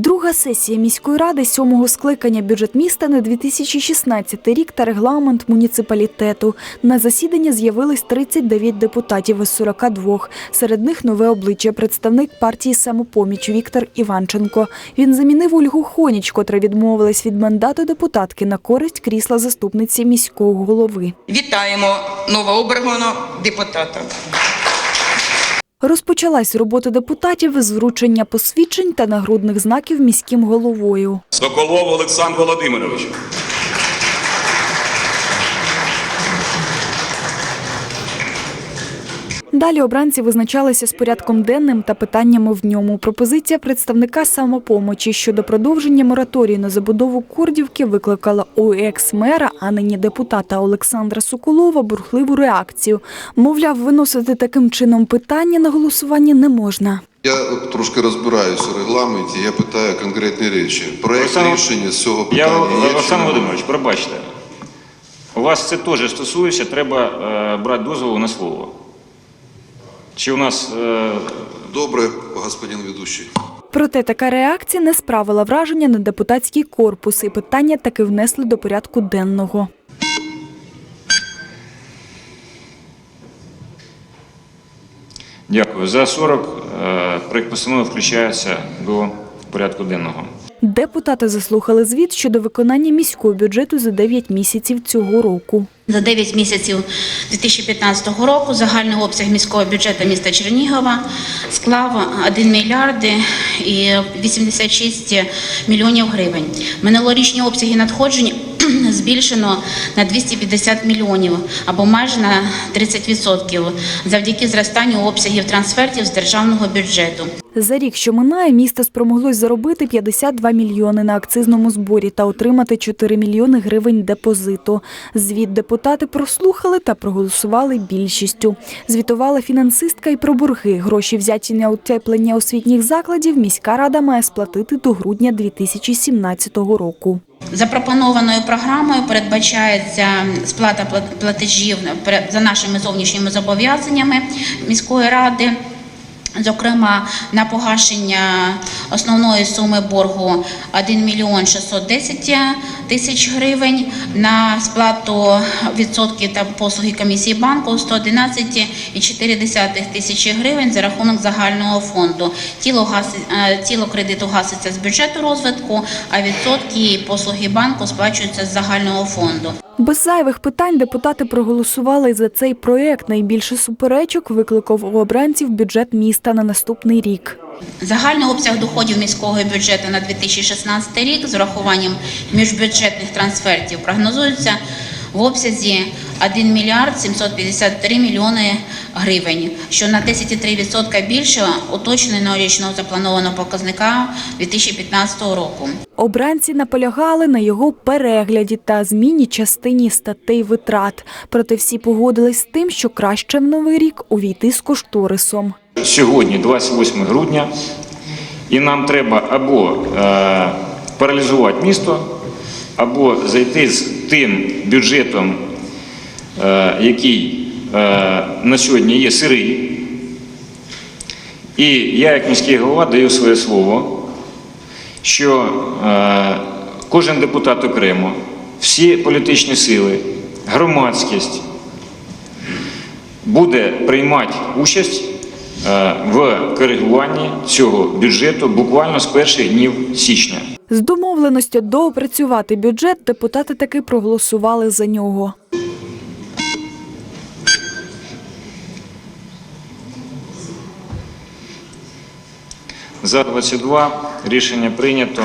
Друга сесія міської ради сьомого скликання бюджет міста на 2016 рік та регламент муніципалітету. На засідання з'явились 39 депутатів із 42. Серед них нове обличчя представник партії самопоміч Віктор Іванченко. Він замінив Ольгу Хоніч, котра відмовилась від мандату депутатки на користь крісла заступниці міського голови. Вітаємо новообраного депутата. Розпочалась робота депутатів з вручення посвідчень та нагрудних знаків міським головою. Соколов Олександр Володимирович. Далі обранці визначалися з порядком денним та питаннями в ньому. Пропозиція представника самопомочі щодо продовження мораторію на забудову Курдівки викликала у екс-мера, а нині депутата Олександра Соколова бурхливу реакцію. Мовляв, виносити таким чином питання на голосування не можна. Я трошки розбираюся у регламенті, я питаю конкретні речі. Проект Олександр- рішення з цього питання є. чи Олександр? Володимирович, пробачте. У вас це теж стосується, треба е, брати дозволу на слово. Чи у нас е, Добре, господин ведучий. Проте така реакція не справила враження на депутатський корпус, і питання таки внесли до порядку денного. дякую. За 40 е, проект постанови включається до порядку денного. Депутати заслухали звіт щодо виконання міського бюджету за 9 місяців цього року. За 9 місяців 2015 року загальний обсяг міського бюджету міста Чернігова склав 1 мільярди і 86 мільйонів гривень. Минулорічні обсяги надходжень збільшено на 250 мільйонів або майже на 30% завдяки зростанню обсягів трансфертів з державного бюджету. За рік, що минає, місто спромоглось заробити 52 мільйони на акцизному зборі та отримати 4 мільйони гривень депозиту. Звіт депутати прослухали та проголосували більшістю. Звітувала фінансистка і про борги. Гроші, взяті на утеплення освітніх закладів, міська рада має сплатити до грудня 2017 року. Запропонованою програмою передбачається сплата плат- платежів за нашими зовнішніми зобов'язаннями міської ради. Зокрема, на погашення основної суми боргу 1 мільйон 610 тисяч гривень, на сплату відсотків та послуги комісії банку 111,4 тисячі гривень за рахунок загального фонду. Тіло, гаси, е, тіло кредиту гаситься з бюджету розвитку, а відсотки і послуги банку сплачуються з загального фонду. Без зайвих питань депутати проголосували за цей проєкт. Найбільше суперечок викликав у обранців бюджет міста на наступний рік. Загальний обсяг доходів міського бюджету на 2016 рік з урахуванням міжбюджетних трансфертів прогнозується в обсязі 1 мільярд 753 мільйони гривень, що на 10,3% більше уточненого річного запланованого показника 2015 року. Обранці наполягали на його перегляді та зміні частині статей витрат. Проте всі погодились з тим, що краще в новий рік увійти з кошторисом. Сьогодні, 28 грудня, і нам треба або е, паралізувати місто, або зайти з тим бюджетом, який е, на сьогодні є сирий. І я, як міський голова, даю своє слово, що е, кожен депутат окремо, всі політичні сили, громадськість буде приймати участь е, в коригуванні цього бюджету буквально з перших днів січня. З домовленістю доопрацювати бюджет депутати таки проголосували за нього. За 22 рішення прийнято.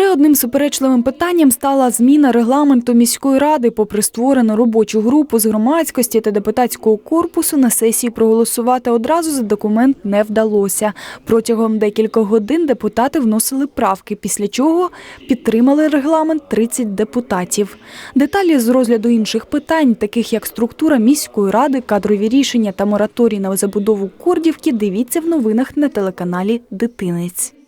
Ще одним суперечливим питанням стала зміна регламенту міської ради. Попри створену робочу групу з громадськості та депутатського корпусу, на сесії проголосувати одразу за документ не вдалося. Протягом декількох годин депутати вносили правки, після чого підтримали регламент 30 депутатів. Деталі з розгляду інших питань, таких як структура міської ради, кадрові рішення та мораторій на забудову Кордівки, дивіться в новинах на телеканалі Дитинець.